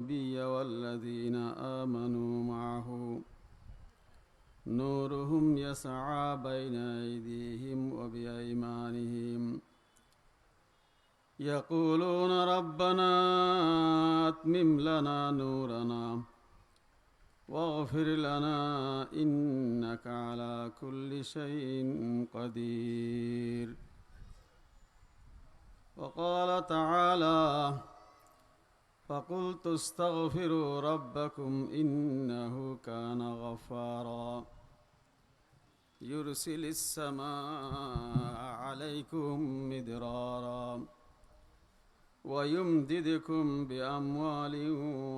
النبي والذين آمنوا معه. نورهم يسعى بين أيديهم وبأيمانهم. يقولون ربنا أتمم لنا نورنا واغفر لنا إنك على كل شيء قدير. وقال تعالى فقلت استغفروا ربكم إنه كان غفارا. يرسل السماء عليكم مدرارا ويمددكم بأموال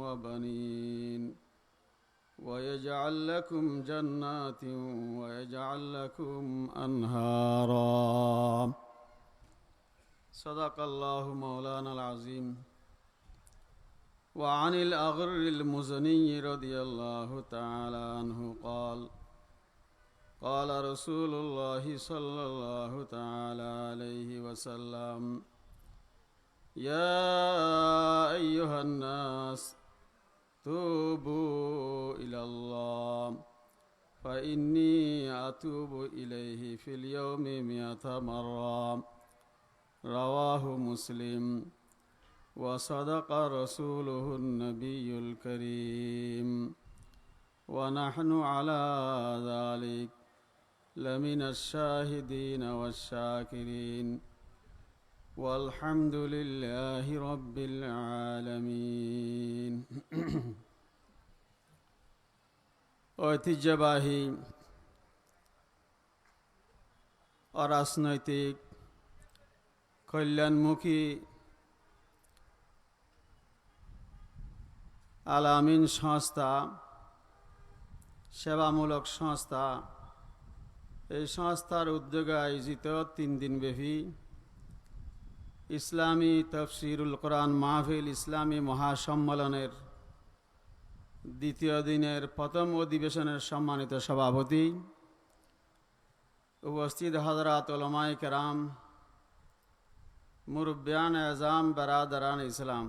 وبنين ويجعل لكم جنات ويجعل لكم أنهارا. صدق الله مولانا العظيم. وعن الأغر المزني رضي الله تعالى عنه قال قال رسول الله صلى الله تعالى عليه وسلم يا أيها الناس توبوا إلى الله فإني أتوب إليه في اليوم مئة مرة. رواه مسلم. وصدق رسوله النبي الكريم ونحن على ذلك لمن الشاهدين والشاكرين والحمد لله رب العالمين ঐতিহ্যবাহী অরাজনৈতিক কল্যাণমুখী আলামিন সংস্থা, সেবামূলক সংস্থা, এই সংস্থার উদ্যোগে আয়োজিত তিন দিনব্যাপী ইসলামী তফসিরুল কোরআন মাহফিল ইসলামী মহাসম্মেলনের দ্বিতীয় দিনের প্রথম অধিবেশনের সম্মানিত সভাপতি উপস্থিত হজরত ওলমাই কেরাম, মুরব্বিয়ান এজাম বেরাদারান ইসলাম।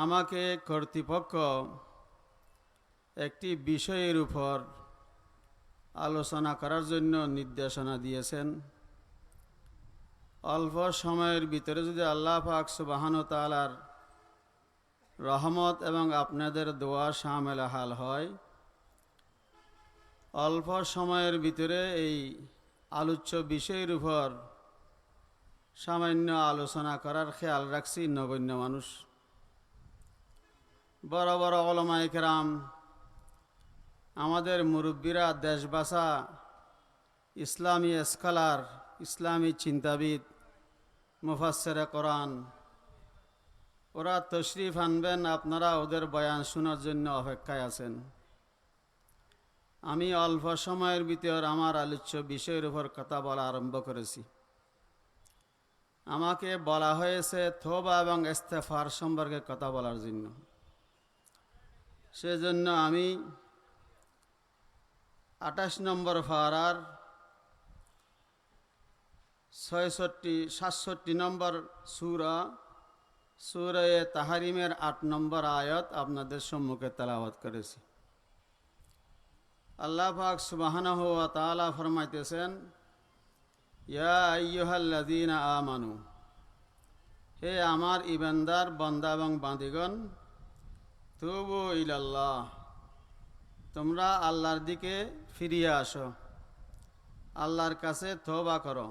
আমাকে কর্তৃপক্ষ একটি বিষয়ের উপর আলোচনা করার জন্য নির্দেশনা দিয়েছেন। অল্প সময়ের ভিতরে যদি আল্লাহ পাক সুবাহান তালার রহমত এবং আপনাদের দোয়া সামেল হাল হয়, অল্প সময়ের ভিতরে এই আলোচ্য বিষয়ের উপর সামান্য আলোচনা করার খেয়াল রাখছি নগণ্য মানুষ। বড় বড় অলমাইকরাম আমাদের মুরব্বীরা, দেশবাসা, ইসলামী স্কলার, ইসলামী চিন্তাবিদ মুফাসেরে কোরআন, ওরা তশরিফ আনবেন, আপনারা ওদের বয়ান শোনার জন্য অপেক্ষায় আছেন। আমি অল্প সময়ের ভিতর আমার আলোচ্য বিষয়ের উপর কথা বলা আরম্ভ করেছি। আমাকে বলা হয়েছে, থোবা এবং ইস্তেফার সম্পর্কে কথা বলার জন্য। সেজন্য আমি আঠাশ নম্বর ফারার ছয়ষট্টি, সাতষট্টি নম্বর সুরা সুরায়ে তাহারিমের আট নম্বর আয়ত আপনাদের সম্মুখে তেলাওয়াত করেছি। আল্লাহ পাক সুবাহানা হুয়া তালা ফরমাইতেছেন, ইয়া আমানু, হে আমার ইবান্দার, বন্দা এবং বাঁদিগণ তুবু ইলাল্লাহ। তোমরা আল্লাহর দিকে ফিরিয়ে আসো। আল্লাহর কাছে তৌবা করো।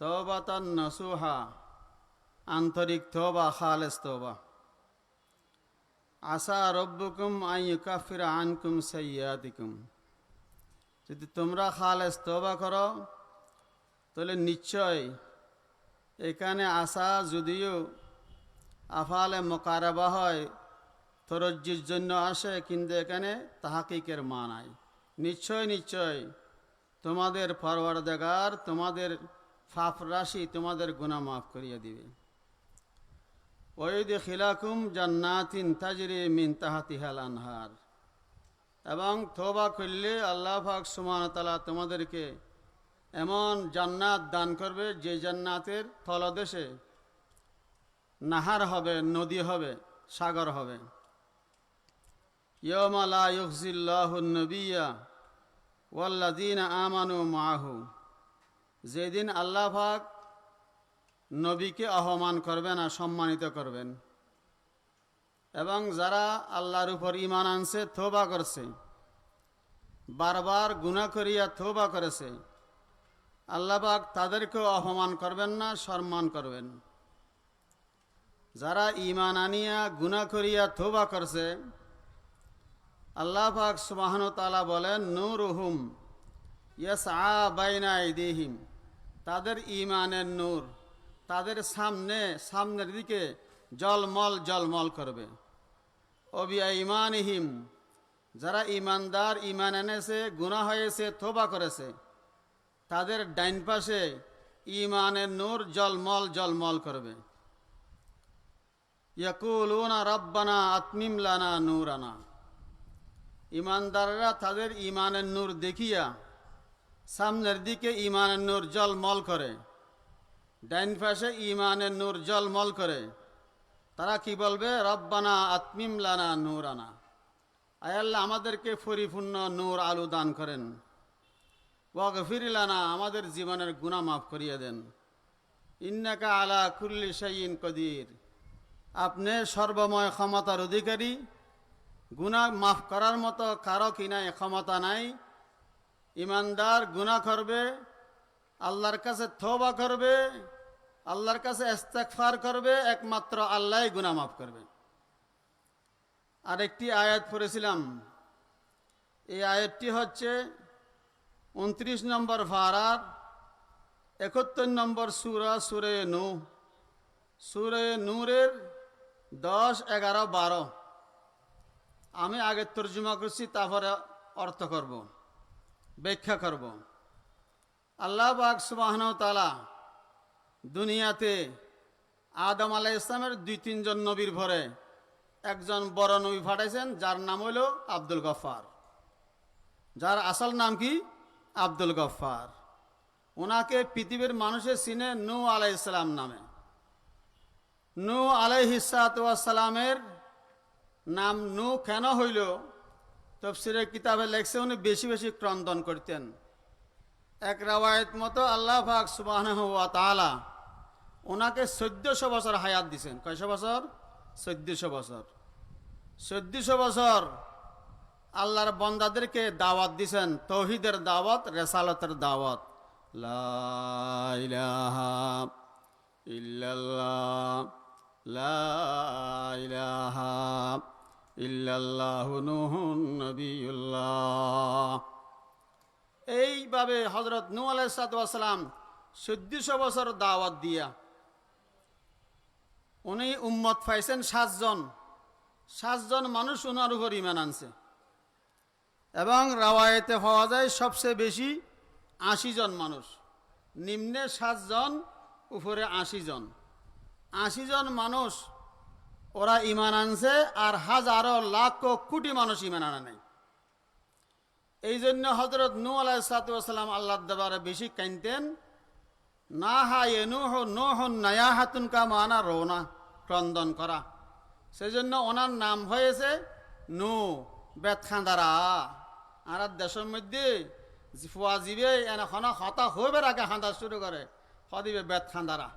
তৌবাতান নসুহা। আন্তরিক তৌবা খালেস তৌবা আসা রব্বুকুম আইয়ুকাফির আনকুম সৈয়াদিকুম যদি তোমরা খালেস তৌবা করো, তাহলে নিশ্চয় এখানে আসা যদিও আফালে মোকারাবা হয় তরজ্জির জন্য আসে, কিন্তু এখানে তাহাকিকের মা নাই। নিশ্চয় নিশ্চয়, তোমাদের ফরওয়ার দেগার তোমাদের ফাফ রাশি তোমাদের গুণা মাফ করিয়ে দিবে। ওইদ খিলাকুম জান্নাতিন তাজরে মিন তাহাতিহাল আনহার। এবং থোবা করলে আল্লাহ ফাক সুমান তালা তোমাদেরকে এমন জান্নাত দান করবে, যে জান্নাতের তলদেশে নাহার হবে, নদী হবে, সাগর হবে। ইয়মালা ইউজিল্লাহুন নবিয়া ওয়াল্লাদিন আমানু মাহু যেদিন আল্লাহ পাক নবীকে আহ্বান করবেন আর সম্মানিত করবেন। এবং যারা আল্লাহর উপর ইমান আনছে থোবা করছে, বারবার গুনাহ করিয়া থোবা করেছে, আল্লাহ পাক তাদেরকেও অপমান করবেন না, সম্মান করবেন। যারা ইমান আনিয়া, গুনাহ করিয়া থোবা করছে আল্লাহ পাক সুবাহন তালা বলেন নূর হুম ইয়াস আ বাইনা ইদিহিম তাদের ইমানের নূর তাদের সামনে, সামনের দিকে জলমল জলমল করবে। অবিয়া ইমানহিম যারা ইমানদার ইমান এনেছে, গুনাহ হয়েছে থোবা করেছে, তাদের ডাইন পাশে ইমানের নূর জলমল জলমল করবে। ইয়কুল ইয়াকুলুনা রব্বানা আতমিম লানা নূরানা। ইমানদাররা তাদের ইমানের নূর দেখিয়া সামনের দিকে ইমানের নূর জলমল করে। ডাইন পাশে ইমানের নূর জলমল করে। তারা কি বলবে? রব্বানা আতমিম লানা নূরানা। আয়াল্লাহ আমাদেরকে পরিপূর্ণ নূর আলু দান করেন। ওয়াগফিরিলানা আমাদের জীবনের গুণা মাফ করিয়ে দেন। ইন্নাকা আলা কুল্লি শাইন কদির। আপনি সর্বময় ক্ষমতার অধিকারী। গুণা মাফ করার মতো কারও কিনা ক্ষমতা নাই। ইমানদার গুণা করবে, আল্লাহর কাছে থোবা করবে, আল্লাহর কাছে ইস্তেকফার করবে, একমাত্র আল্লাহই গুণা মাফ করবে। আরেকটি আয়াত পড়েছিলাম। এই আয়াতটি হচ্ছে উনত্রিশ নম্বর ফারার একাত্তর নম্বর সুরা, সুরে নু সুরে নূরের দশ, এগারো, বারো। আমি আগে তর্জমা করছি, তারপরে অর্থ করব, ব্যাখ্যা করব। আল্লাহ বাক তালা দুনিয়াতে আদম আলাহ ইসলামের দুই তিনজন নবীর ভরে একজন বড় নবী পাঠাইছেন, যার নাম হইল আব্দুল গফার যার আসল নাম কি? আব্দুল গফার ওনাকে পৃথিবীর মানুষের চিনে নু আলাই ইসলাম নামে। নু আলাইহিসালামের নাম নু কেন হইল? তফসিরের কিতাবে লেখছে উনি বেশি বেশি ক্রন্দন করতেন। এক রাওয়ায়ত মতো আল্লাহ পাক সুবাহ তালা ওনাকে চোদ্দশো বছর হায়াত দিছেন। কয়শো বছর? চোদ্দশো বছর। চোদ্দশো বছর আল্লাহর বন্দাদেরকে দাওয়াত দিছেন, তৌহিদের দাওয়াত, রেসালতের দাওয়াত। লা ইলাহা ইল্লাল্লাহ এইভাবে হজরত নূ আলাইসালাম চোদ্দশো বছর দাওয়াত দিয়া উনি উম্মত পাইছেন সাতজন। সাতজন মানুষ ওনার উপর ইমান আনছে। এবং রাওয়ায়েতে হওয়া যায় সবচেয়ে বেশি আশি জন মানুষ। নিম্নে সাতজন, উপরে আশি জন। আশি জন মানুষ ওরা ইমান আনছে আর হাজারো লাখ কোটি মানুষ ইমান আনা নেই। এই জন্য হজরত নু আলাইসালাম আল্লাহ দেবারে বেশি কানতেন না হা এনু হো নো হন নয়া হাতুন কা মানা রোনা ক্রন্দন করা। সেজন্য ওনার নাম হয়েছে নু বেতখান্দারা। আর দেশের মধ্যে ফুয়া জিবে এখন হতা হইবে আগে খান্দা শুরু করে হদিবে বেত খান্দারা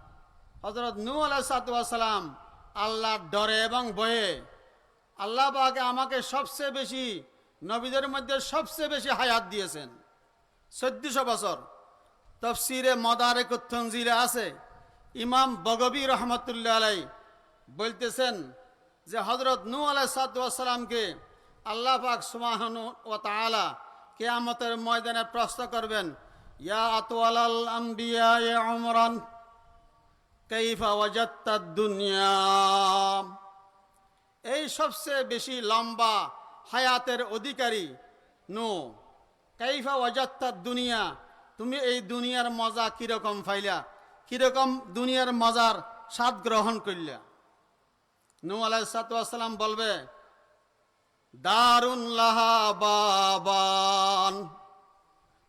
হজরত নু আলাইসালাম আল্লাহর ডরে এবং বয়ে। আল্লাহ বাকে আমাকে সবচেয়ে বেশি, নবীদের মধ্যে সবচেয়ে বেশি হায়াত দিয়েছেন। চোদ্দশো বছর তফসিরে মদারে কুত্তঞ্জিরে আছে। ইমাম বগবী রহমতুল্লাহ আলাই বলতেছেন যে হজরত নু আলাই সালামকে আল্লাহ পাক সুমাহন ও তালা কেয়ামতের ময়দানে প্রশ্ন করবেন, ইয়া আতওয়ালাল আম্বিয়া অমরান এই সবচেয়ে বেশি লম্বা হায়াতের অধিকারী নো। কাইফা ওয়াজাত্তাদ দুনিয়া, তুমি এই দুনিয়ার মজা কীরকম ফাইলা কীরকম দুনিয়ার মজার স্বাদ গ্রহণ করলা নু আলাইসালাম বলবে, দারুণ লাহা বাবান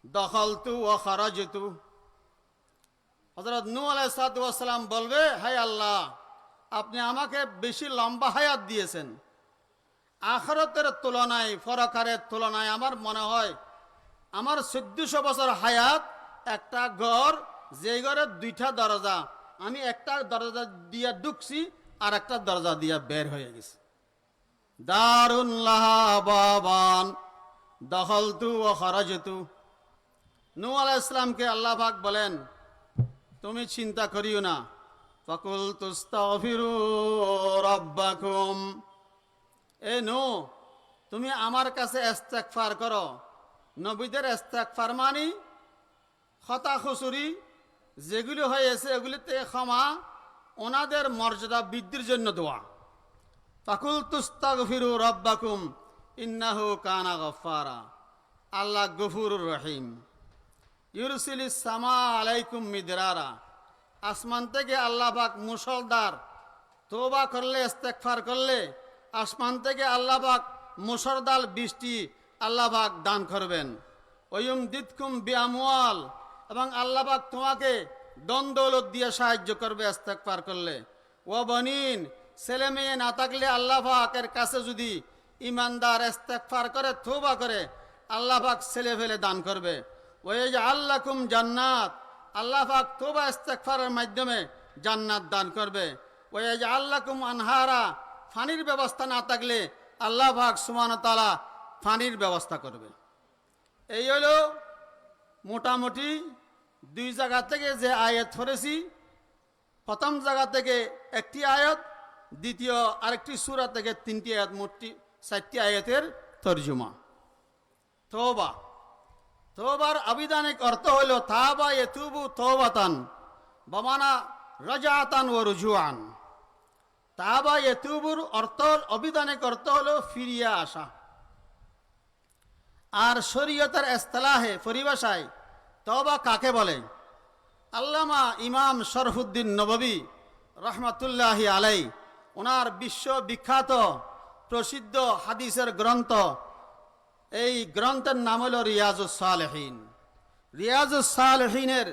দখল তু ও তু হজরত নু আলাইসালাম বলবে হাই আল্লাহ, আপনি আমাকে বেশি লম্বা হায়াত দিয়েছেন। আখরতের তুলনায় ফরকারের তুলনায় আমার মনে হয় আমার চোদ্দশো বছর হায়াত একটা ঘর যে ঘরের দুইটা দরজা, আমি একটা দরজা দিয়ে ঢুকছি আর একটা দরজা দিয়ে বের হয়ে গেছি। দারুল্লাহাবান দখলতু ও খরজতু। নু আলাহ ইসলামকে আল্লাহ বলেন তুমি চিন্তা করিও না। ফকুল তুস্তাফিরু এ নো, তুমি আমার কাছে ইস্তেগফার করো। নবীদের ইস্তেগফার মানি হতা খুসুরি যেগুলি হয়েছে এগুলিতে ক্ষমা, ওনাদের মর্যাদা বৃদ্ধির জন্য দোয়া। ফাকুল তুস্তাগফিরু রব্বাকুম, ইন্নাহু কানা গফারা আল্লাহ গফুরুর রহিম। ইউরসিল সামা আলাইকুম মিদরারা। আসমান থেকে আল্লাহ পাক মুসলদার তোবা করলে, ইস্তেগফার করলে, আসমান থেকে আল্লাহ পাক মুসরদাল বৃষ্টি আল্লাহ পাক দান করবেন। ওয়ুম দিতকুম বিয়ামওয়াল এবং আল্লাহ পাক তোমাকে দন্দৌলত দিয়ে সাহায্য করবে ইস্তেগফার করলে। ও বনিন, ছেলে মেয়ে না থাকলে আল্লাহ পাকের কাছে যদি ইমানদার ইস্তেগফার করে তোবা করে, আল্লাহ পাক ছেলে ফেলে দান করবে। ওই যে আল্লাহকুম জান্নাত। আল্লাহ পাক তোবা ইস্তেগফারের মাধ্যমে জান্নাত দান করবে। ওই যে আল্লাহকুম আনহারা। ফানির ব্যবস্থা না থাকলে আল্লাহ পাক সুমান তালা ফানির ব্যবস্থা করবে। এই হলো মোটামুটি দুই জায়গা থেকে যে আয়াত ধরেছি। প্রথম জায়গা থেকে একটি আয়াত, দ্বিতীয় আরেকটি সুরা থেকে তিনটি আয়াত মোটটি চারটি আয়াতের তর্জমা। তোবা তোবার আবিধানিক অর্থ হইল তাবা এতুবু তোবাতান, বমানা রজাতান ও রুজুয়ান। তাবা এতুবুর অর্থ অবিধানিক অর্থ হলো ফিরিয়ে আসা। আর শরীয়তের এস্তালাহে, পরিভাষায় তবা কাকে বলে? আল্লামা ইমাম শরফুদ্দিন নববী রহমতুল্লাহি আলাই ওনার বিশ্ববিখ্যাত প্রসিদ্ধ হাদিসের গ্রন্থ এই গ্রন্থের নাম হল রিয়াজুস সালেহীন রিয়াজুস সালেহীনের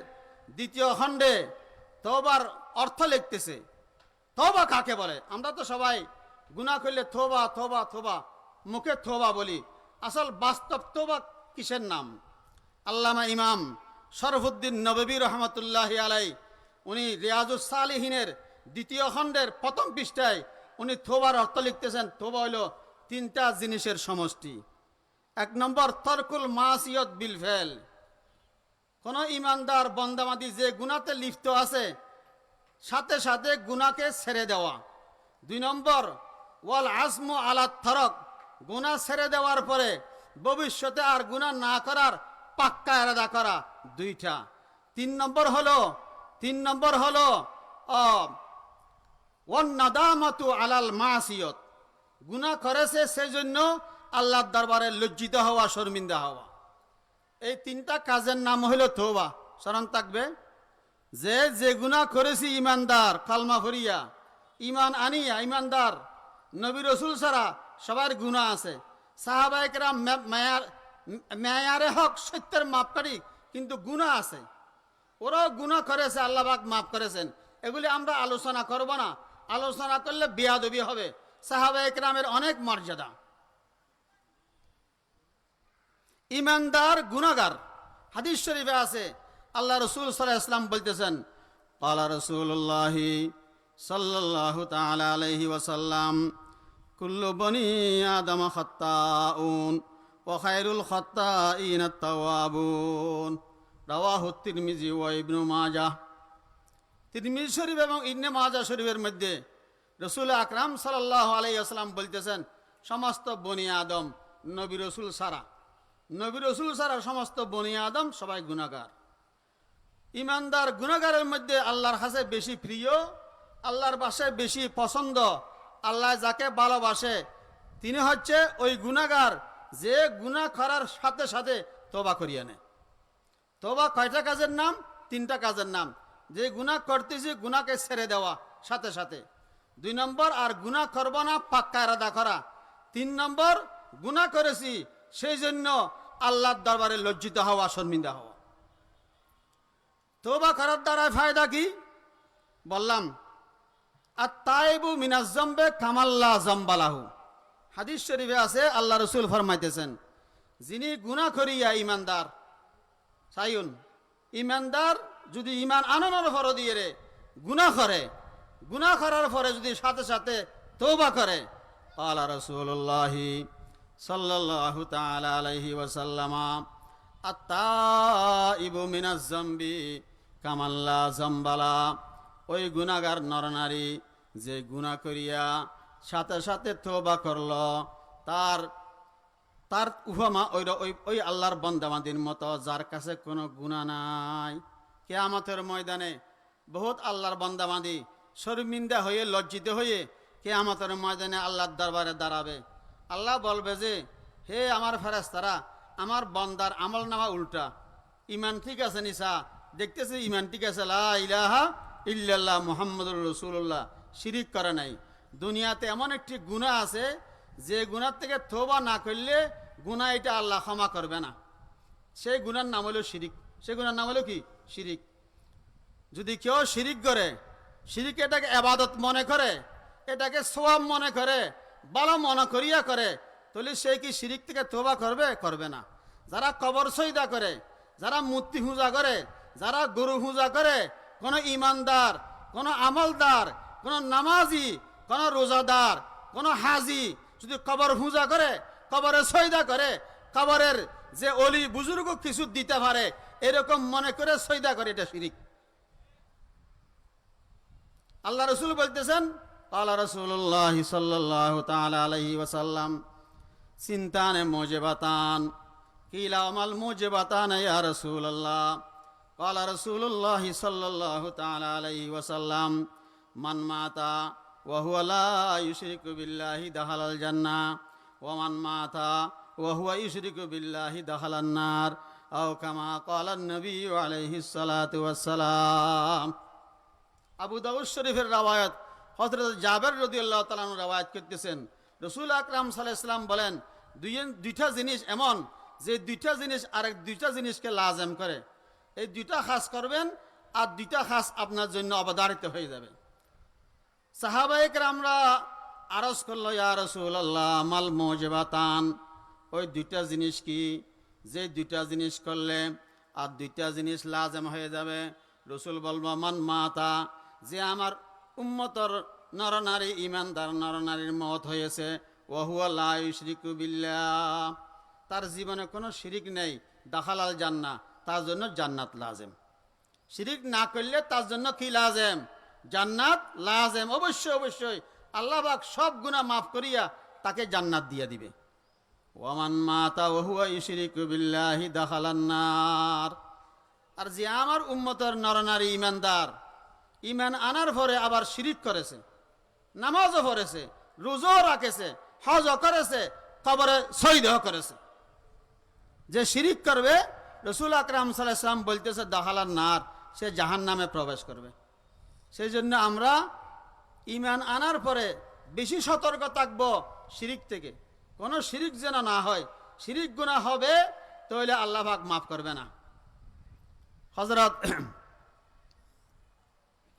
দ্বিতীয় খণ্ডে তোবার অর্থ লিখতেছে। তোবা কাকে বলে? আমরা তো সবাই গুণা করলে থোবা থোবা থোবা মুখে থোবা বলি। আসল বাস্তব তোবা কিসের নাম? আল্লামা ইমাম শরফুদ্দিন নববী রহমতুল্লাহ আলাই উনি রিয়াজুস সালেহীনের দ্বিতীয় খণ্ডের প্রথম পৃষ্ঠায় উনি থোবার অর্থ লিখতেছেন। থোবা হইল তিনটা জিনিসের সমষ্টি। এক নম্বর, তরকুল মাসিয়ত বিল ফেল। কোন ইমানদার বন্দামাদি যে গুণাতে লিপ্ত আছে, সাথে সাথে গুনাকে ছেড়ে দেওয়া। দুই নম্বর, ওয়াল আসমু আলাত থরক গুণা ছেড়ে দেওয়ার পরে ভবিষ্যতে আর গুণা না করার পাক্কা এরাদা করা দুইটা। তিন নম্বর হলো, তিন নম্বর হলো ওয়ান নাদামাতু আলাল মাসিয়ত। গুনাহ করেছে সেই জন্য আল্লাহর দরবারে লজ্জিত হওয়া, শর্মিন্দা হওয়া। এই তিনটা কাজের নাম হইল থোবা স্মরণ থাকবে? যে যে গুনাহ করেছি ইমানদার, কালমা ফরিয়া ইমান আনিয়া, ইমানদার, নবী রসুল ছাড়া সবার গুণা আছে। সাহাবাহিকরা মেয়ার, মেয়ারে হক, সত্যের মাপকারী কিন্তু গুণা আছে। ওরাও গুণা করেছে আল্লাহবাক মাফ করেছেন। এগুলি আমরা আলোচনা করব না। আলোচনা করলে বিয়াদবি হবে। সাহাবা একরামের অনেক মর্যাদা। ইমানদার গুনাগার হাদিস শরীফে আছে, আল্লাহ রসুল সাল্লাহ ইসলাম বলতেছেন কালা রসুল্লাহ সাল্লাহ তাআলা আলাইহি ওয়াসাল্লাম, কুল্লু বনি আদম খাত্তাউন ও খায়রুল খাত্তাইন আত-তাওয়াবুন। রাওয়াহু তিরমিজি ওয়া ইবনু মাজাহ। তিরমিজি শরীফ এবং ইবনে মাজাহ শরীফের মধ্যে রসুল আকরাম সাল্লাহ আলাইসাল্লাম বলতেছেন, সমস্ত বনি আদম নবী রসুল সারা নবী রসুল সারা সমস্ত বনি আদম সবাই গুণাগার ইমানদার গুণাগারের মধ্যে আল্লাহর কাছে বেশি প্রিয়, আল্লাহর বাসায় বেশি পছন্দ, আল্লাহ যাকে ভালোবাসে, তিনি হচ্ছে ওই গুণাগার যে গুণা করার সাথে সাথে তোবা করিয়ে নেয়। তোবা কয়টা কাজের নাম? তিনটা কাজের নাম। যে গুণা করতেছি গুণাকে ছেড়ে দেওয়া সাথে সাথে। দুই নম্বর, আর গুণা করব না, পাক্কা এরাদা করা। তিন নম্বর গুণা করেছি সেই জন্য আল্লাহর দরবারে লজ্জিত হওয়া, শর্মিন্দা হওয়া। তোবা করার দ্বারা ফায়দা কি? বললাম আর তাইবু মিনাজম্বে কামাল্লা জম্বালাহু। হাদিস শরীফে আছে, আল্লাহ রসুল ফরমাইতেছেন, যিনি গুনাহ করিয়া ইমানদার, সাইউন, ইমানদার যদি ইমান আনন্দের ফর দিয়ে রে, গুনাহ করে, গুনাহ করার পরে যদি সাথে সাথে তৌবা করে আল্লাহ রসুল্লাহি সাল্লাল্লাহু তাআলা আলাইহি ওয়াসাল্লামা আত্তাইবু মিনাজ জামবি কামাল্লা জাম্বালা ওই গুনাগার নরনারী যে গুনাহ করিয়া সাথে সাথে তৌবা করল, তার তার উহামা ওই ওই আল্লাহর বন্দামাদির মতো, যার কাছে কোনো গুণা নাই। কেয়ামতের ময়দানে বহুত আল্লাহর বন্দামাদি শর্মিন্দা হয়ে, লজ্জিত হয়ে কেয়ামতের ময়দানে আল্লাহর দরবারে দাঁড়াবে। আল্লাহ বলবে যে, হে আমার ফেরেস্তারা আমার বন্দার আমল নামা উল্টা। ইমান ঠিক আছে নিসা? দেখতেছে ইমান ঠিক আছে? লা ইলাহা ইল্লাল্লাহ মুহাম্মদুর রসুল্লাহ শিরিক করে নাই। দুনিয়াতে এমন একটি গুণা আছে, যে গুণার থেকে থোবা না করলে গুণা এটা আল্লাহ ক্ষমা করবে না। সেই গুণার নাম হলো শিরিক। সেই গুণার নাম হলো কি? শিরিক। যদি কেউ শিরিক করে, শিরিক এটাকে আবাদত মনে করে, এটাকে সোয়াব মনে করে ভালো মনে করিয়া করে, তাহলে সে কি শিরিক থেকে তোবা করবে? করবে না। যারা কবর সৈদা করে, যারা মূর্তি পূজা করে, যারা গরু পূজা করে, কোনো ইমানদার, কোনো আমলদার, কোনো নামাজি, কোনো রোজাদার, কোনো হাজি যদি কবর পূজা করে, কবরে সৈদা করে, কবরের যে অলি বুজুর্গ কিছু দিতে পারে, এরকম মনে করে সৈদা করে এটা শিরিক। আল্লাহ রসুল বলতেছেন আল্লাহ রসুল্লাহ সাল্লাহ তালা আলহি ওসাল্লাম চিন্তানে মোজেবাতান কিলা আমাল মোজেবাতান ইয়া রসুল আল্লাহ قال رسول الله صلى الله تعالى عليه وسلم من مات وهو لا يشرك بالله دخل الجنة ومن مات وهو يشرك بالله دخل النار أو كما قال النبي عليه الصلاة والسلام আবু দাউদ শরীফের রাওয়ায়াত হজরত জাবের রদি আল্লাহ তালান রাওয়ায়াত করতেছেন। রসুল আকরাম সাল্লাহ ইসলাম বলেন দুই দুইটা জিনিস এমন যে দুইটা জিনিস আরেক দুইটা জিনিসকে লাজেম করে। এই দুইটা খাস করবেন আর দুইটা খাস আপনার জন্য অবধারিত হয়ে যাবে। সাহাবাহিক আমরা আরজ করল, ইয়া রসুল আল্লাহ মাল মোজবাতান। ওই দুইটা জিনিস কি? যে দুইটা জিনিস করলে আর দুইটা জিনিস লাজেম হয়ে যাবে। রসুল বলব মান মাতা, যে আমার উম্মতর নরনারী ইমানদার নরনারীর মত হয়েছে। ওহুয়া লাই শ্রীকু বিল্লাহ। তার জীবনে কোনো শিরিক নেই দাখালাল জান্না তার জন্য জান্নাত লাজেম। শিরিক না করলে তার জন্য কি লাজেম? জান্নাত লাজেম। অবশ্যই অবশ্যই। আল্লাহ পাক সব গুণা মাফ করিয়া তাকে জান্নাত দিয়ে দিবে। ওয়ামান মাতা ওহুয়া ইশরিকু বিল্লাহি দাখালান্নার আর যে আমার উম্মতর নরনারী ইমানদার ইমান আনার পরে আবার শিরিক করেছে, নামাজও পড়েছে, রোজও রাখেছে, হজও করেছে, কবরে শহীদও করেছে। যে শিরিক করবে, রসুল আকরাম সাল্লাম বলতেছে দাহালার নার সে জাহান নামে প্রবেশ করবে। সেই জন্য আমরা ইমান আনার পরে বেশি সতর্ক থাকব শিরিক থেকে। কোনো শিরিক যেন না হয়, শিরিক গুণা হবে, তাহলে আল্লাহ পাক মাফ করবে না। হজরত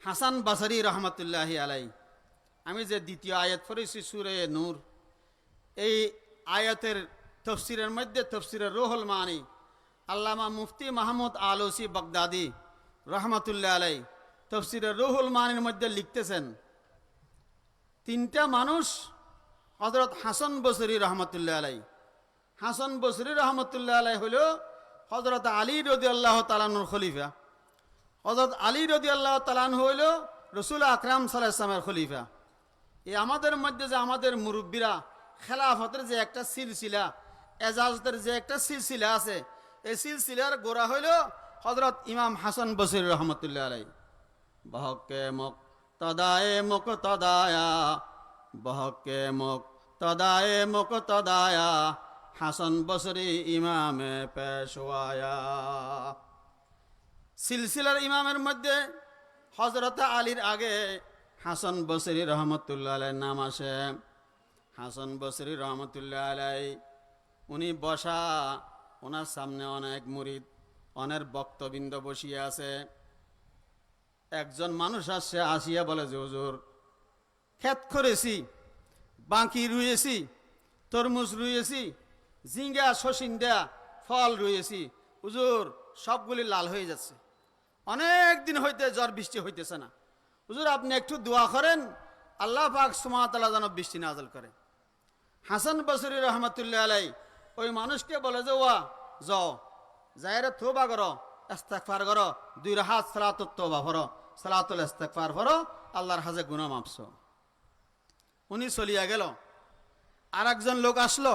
হাসান বাসারি রহমতুল্লাহি আলাই আমি যে দ্বিতীয় আয়াত পড়েছি, সুরে নূর, এই আয়াতের তফসিরের মধ্যে তফসিরের রোহল মানি, আল্লামা মুফতি মাহমুদ আলোসি বাগদাদি রহমতুল্লাহ আলাই তফসিরের রুহুল মানির মধ্যে লিখতেছেন, তিনটা মানুষ হজরত হাসান বসরি রহমতুল্লাহ আলাই হাসান বসরি রহমতুল্লাহ আলাই হল হজরত আলী রদি আল্লাহ তালানুর খলিফা। হজরত আলী রদি আল্লাহ তালান হইল রসুল আকরাম সাল্লাহ ইসলামের খলিফা। এই আমাদের মধ্যে যে আমাদের মুরব্বীরা, খেলাফতের যে একটা সিলসিলা এজাজতের যে একটা সিলসিলা আছে, এই সিলসিলার গোড়া হইল হজরত ইমাম হাসান বসির রহমতুল্লাহ আলাই বহকে মুক তদায়ে মুক তদায়া বহকে মুক তদায়ে মুক তদায়া হাসান বসরি ইমামে পেশওয়ায়া। সিলসিলার ইমামের মধ্যে হজরত আলীর আগে হাসান বসরি রহমতুল্লাহ আলাই নাম আসে। হাসান বসরি রহমতুল্লাহ আলাই, উনি বসা, ওনার সামনে অনেক মুরিদ অনেক বক্তবৃন্দ বসিয়ে আছে। একজন মানুষ আসছে, আসিয়া বলে, যে হুজুর ক্ষেত করেছি, বাঁকি রুয়েছি তরমুজ রুয়েছি জিঙ্গা শশিন্দা ফল রুয়েছি হুজুর, সবগুলি লাল হয়ে যাচ্ছে। অনেক দিন হইতে জ্বর, বৃষ্টি হইতেছে না। হুজুর, আপনি একটু দোয়া করেন, আল্লাহ পাক সুমাতাল্লাহ যেন বৃষ্টি নাজল করে। হাসান বসরি রহমতুল্লাহ আলাই ওই মানুষকে বলে যে, ওয়া, যাও, যাইরে থোবা করো, ইস্তেগফার করো, দুই হাত সালাতুত তোবা করো সালাতুল ইস্তেগফার করো আল্লাহর হাজে গুনাহ মাপছো উনি চলিয়া গেল। আর একজন লোক আসলো।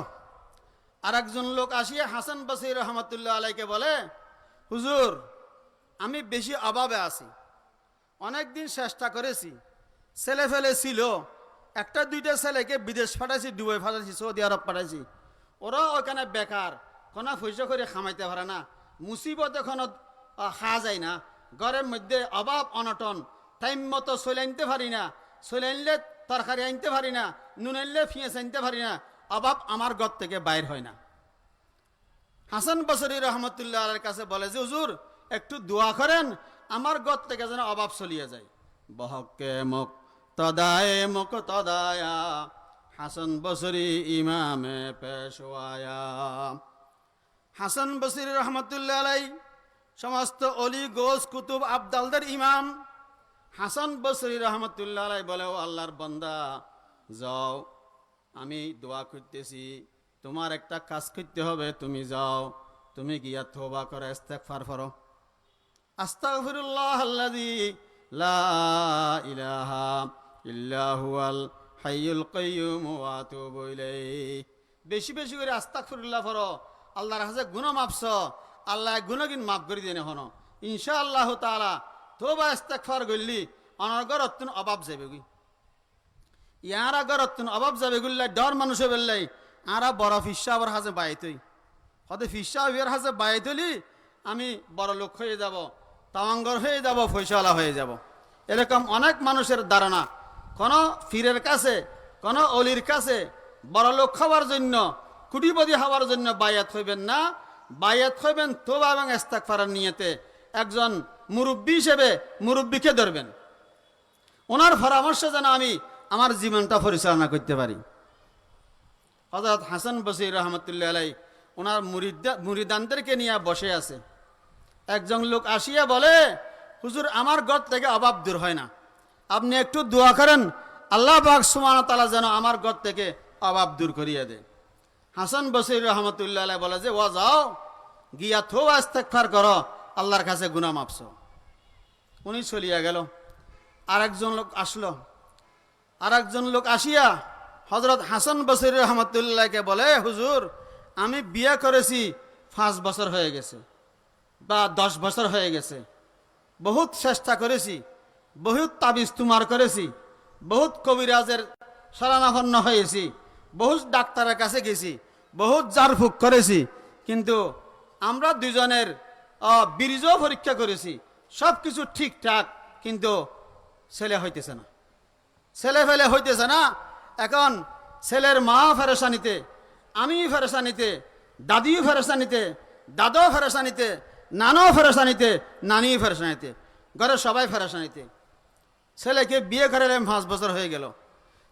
আর একজন লোক আসিয়া হাসান বসির রহমতুল্লাহ আলাইকে বলে, হুজুর আমি বেশি অভাবে আছি। অনেকদিন চেষ্টা করেছি। ছেলে ফেলে ছিল। একটা দুইটা ছেলেকে বিদেশ পাঠাইছি, দুবাই পাঠাইছি, সৌদি আরব পাঠাইছি। ওরা ওখানে বেকার, কোনো পয়সা করে খামাইতে পারে না। মুসিবত এখনও খা যায় না। ঘরের মধ্যে অভাব, অনটন। টাইম মতো চলে আনতে পারি না। চলে আনলে তরকারি আনতে পারি না। নুন আনলে ফিঁয়েস আনতে পারি না। অভাব আমার ঘর থেকে বাইর হয় না। হাসান বসরি রহমতুল্লাহ আলের কাছে বলে যে, হুজুর একটু দোয়া করেন, আমার গত থেকে যেন অভাব চলিয়ে যায়। বহকে মুখ তদায়, মুখ তদায়া, হাসান বসরি ইমামে পেশওয়ায়া। হাসান বসরি রহমতুল্লাহ আলাই, সমস্ত অলি, গোস, কুতুব, আবদালদের ইমাম। হাসান বসরি রহমতুল্লাহ আলাই বলে, ও আল্লাহর বন্দা, যাও, আমি দোয়া করতেছি। তোমার একটা কাজ করতে হবে, তুমি যাও, তুমি গিয়া থোবা করে, ইস্তেগফার করো। আস্তাগফিরুল্লাহ আল্লাযী লা ইলাহা ইল্লা হুয়াল হাইয়ুল কাইয়্যুম ওয়া আতুবু ইলাইহি। বেশি বেশি করে আস্তাগফিরুল্লাহ পড়ো। আল্লাহর কাছে গুনাহ মাপছ আল্লাহ গুনাহগিন মাফ করে দেন হনো ইনশাআল্লাহ তাআলা তোবা ইস্তেগফার করলি অনর্গর অত্যন্ত অভাব যাবে গই ইয়ার আগর অত্যন্ত অভাব যাবে গুল্লাই ডর মানুষে বেললাই আরা বড় ফিসা আবার হাজে বাইতই হতে ফিসা বিয়ের হাজে বাইতলি আমি বড় লোক হয়ে যাব। তাওয়াঙ্গর হয়ে যাব ফৈসলা হয়ে যাব। এরকম অনেক মানুষের ধারণা। কোন ফিরের কাছে, কোন অলির কাছে বড় লোক হওয়ার জন্য, কুটিপতি হওয়ার জন্য বায়াত হইবেন না। বায়াত হইবেন তোবা এবং এস্তাক ফারার নিয়েতে। একজন মুরব্বী হিসেবে মুরব্বীকে ধরবেন। ওনার পরামর্শ যেন আমি আমার জীবনটা পরিচালনা করতে পারি। হজরত হাসান বসির রহমতুল্লাহ আলাই ওনার মুরিদা মুরিদানদেরকে নিয়ে বসে আছে। একজন লোক আসিয়া বলে, হুজুর, আমার ঘর থেকে অভাব দূর হয় না। আপনি একটু দোয়া করেন, আল্লাহ পাক সুমান তালা যেন আমার ঘর থেকে অভাব দূর করিয়া দে হাসান বসির রহমতুল্লাহ বলে যে ও যাও, গিয়া থো আস্তেকফার করো, আল্লাহর কাছে গুনা মাপছ উনি চলিয়া গেল। আর একজন লোক আসলো। আর একজন লোক আসিয়া হজরত হাসান বসির রহমতুল্লাহকে বলে, হুজুর, আমি বিয়ে করেছি, পাঁচ বছর হয়ে গেছে। বা দশ বছর হয়ে গেছে। বহুত চেষ্টা করেছি, বহুত তাবিজ তুমার করেছি, বহুত কবিরাজের শরণাপন্ন হয়েছি, বহুত ডাক্তারের কাছে গেছি, বহুত জারফুক করেছি, কিন্তু আমরা দুজনের বীর্যও পরীক্ষা করেছি সব কিছু ঠিকঠাক, কিন্তু ছেলে হইতেছে না। ছেলে ফেলে হইতেছে না, এখন ছেলের মা ফেরেসানিতে আমি ফেরেসানিতে দাদিও ফেরেসানিতে দাদাও ফেরেসানিতে নানাও ফেরেসানিতে নানিও ফেরেসানিতে ঘরের সবাই ফেরেসানিতে ছেলেকে বিয়ে করালাম পাঁচ বছর হয়ে গেল।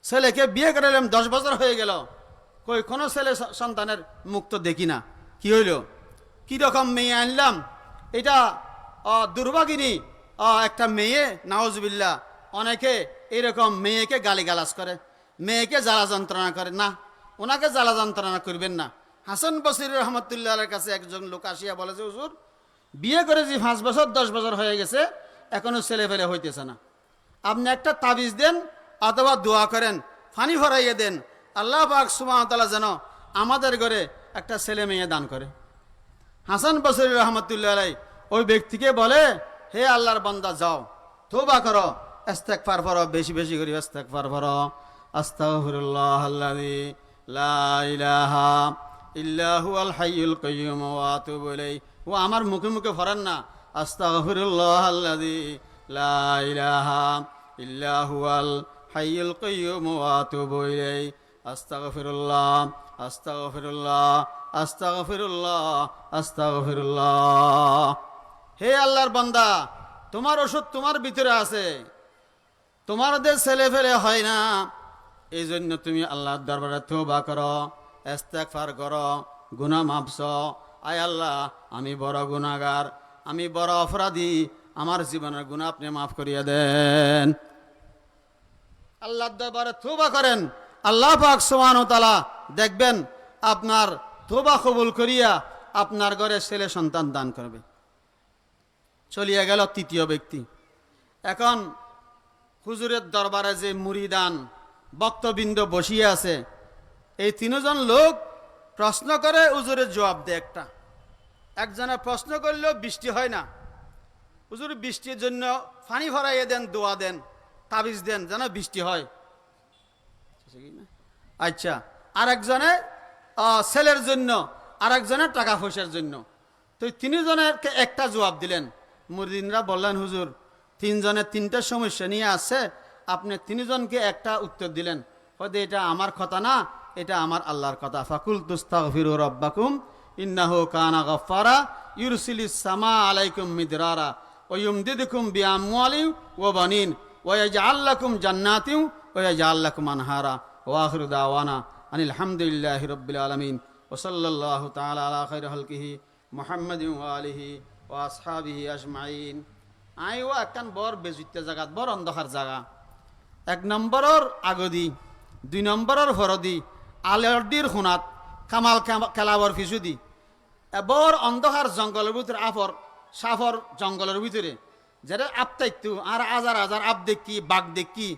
ছেলেকে বিয়ে করালাম দশ বছর হয়ে গেল। কই, কোনো ছেলে সন্তানের মুক্ত দেখি না। কি হইল? কি রকম মেয়ে আনলাম? এটা দুর্ভাগিনী একটা মেয়ে নাওজবিল্লা অনেকে এরকম মেয়েকে গালিগালাজ করে, মেয়েকে জ্বালা যন্ত্রণা করে। না, ওনাকে জ্বালা যন্ত্রণা করবেন না। হাসান বসির রহমতুল্লাহ কাছে একজন লোক আসিয়া বলে যে, হুজুর বিয়ে করেছি পাঁচ বছর, দশ বছর হয়ে গেছে, এখনও ছেলে ফেলে হইতেছে না। আপনি একটা তাবিজ দেন অথবা দোয়া করেন, ফানি ভরাইয়ে দেন, আল্লাহ পাক সুমাতালা যেন আমাদের ঘরে একটা ছেলে মেয়ে দান করে। হাসান বসরি রহমতুল্লাহ ওই ব্যক্তিকে বলে, হে আল্লাহর বান্দা, যাও তোবা করো এস্তেক পার করো বেশি বেশি করি এস্তেক পার করো আস্তাগফিরুল্লাহ আল্লাযী লা ইলাহা ইল্লা হুয়াল হাইয়ুল কাইয়্যুম ওয়া ও আমার মুখে মুখে ফরান না। হে আল্লাহর বান্দা, তোমার ওষুধ তোমার ভিতরে আছে। তোমাদের ছেলে ফেলে হয় না। এই জন্য তুমি আল্লাহর দরবারে তৌবা করো, ইস্তেগফার করো, গুনাহ মাপস আয় আল্লাহ, আমি বড় গুনাহগার, আমি বড় অপরাধী, আমার জীবনের গুনাহ আপনি মাফ করিয়া দেন। আল্লাহর দরবারে তৌবা করেন। আল্লাহ পাক ওয়া তাআলা দেখবেন আপনার তৌবা কবুল করিয়া আপনার ঘরে ছেলে সন্তান দান করবে। চলিয়া গেল তৃতীয় ব্যক্তি। এখন হুজুরের দরবারে যে মুরিদান বক্তবৃন্দ বসিয়ে আছে, এই তিনজন লোক প্রশ্ন করে হুজুরের জবাব দেয় একটা। একজনে প্রশ্ন করলেও বৃষ্টি হয় না। হুজুর বৃষ্টির জন্য পানি ভরাইয়ে দেন দোয়া দেন তাবিজ দেন যেন বৃষ্টি হয়। আচ্ছা আর একজনে আহ, ছেলের জন্য আর একজনে টাকা পয়সার জন্য। তো তিনজনেরকে একটা জবাব দিলেন। মুরিদিনরা বললেন হুজুর তিনজনের তিনটা সমস্যা নিয়ে আসছে আপনি তিনজনকে একটা উত্তর দিলেন। হয়তো এটা আমার কথা না এটা আমার আল্লাহর কথা। ফাকুল তুস্তাগফিরু রব্বাকুম, ইন্নাহু কানা গফফারা ইউরসিলিস সামা আলাইকুম মিদরারা, ওয়া ইউমদিদুকুম বিআমওয়ালিন ওয়া বানিন, ওয়া ইয়াজআল লাকুম জান্নাতিন ওয়া ইয়াজআল লাকুম আনহারা। ওয়া আখিরু দাওয়ানা আনিল হামদুলিল্লাহি রাব্বিল আলামিন, ওয়া সাল্লাল্লাহু তাআলা আলা খাইরি খালকিহি মুহাম্মাদিন ওয়া আলিহি ওয়া আসহাবিহি আজমাইন। আইও একখান বড় বেজুত্য জায়গাত বড় অন্ধকার জায়গা এক নম্বৰৰ আগদি, দুই নম্বৰৰ হৰদি আলৰদিৰ সোণাত কামাল কাম- খেলাবৰ ফিচুদি এবৰ অন্ধকাৰ জংগলের ভিতরে, আফর, সাফর জঙ্গলের ভিতরে, যেটা আপতাইতু আর হাজার হাজার আপ দেখি, বাঘ দেখি,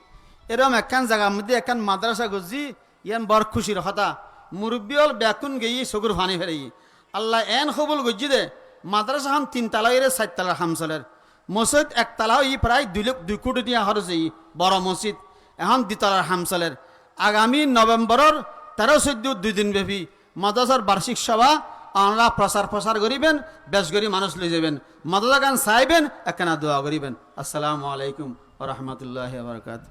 এরম একখান জায়গার মধ্যে একখান মাদ্রাসা গুজি, ইয়ান বর খুশির হতা। মুরব্বী হল ব্যাকুন গেই চকুর ফানি ফেরাই। আল্লাহ এন হবুল গজি দে মাদ্রাসা খান তিন তালাইরে চার তালার হামচলের মসজিদ একতলা ই প্রায় দুই লাখ দুই কোটি খরচ এই বড় মসজিদ। এখন দ্বিতলার হামচলের আগামী নভেম্বরের তেরো চৈধ্য দুই দিন ব্যাপী মাদ্রাসার বার্ষিক সভা আমরা প্রচার প্রসার করিবেন, বেশ করি মানুষ লিয়ে যাবেন মাদ্রাসা গান চাইবেন একখানা দোয়া করিবেন। আসসালামু আলাইকুম রহমতুল্লাহ বারকাত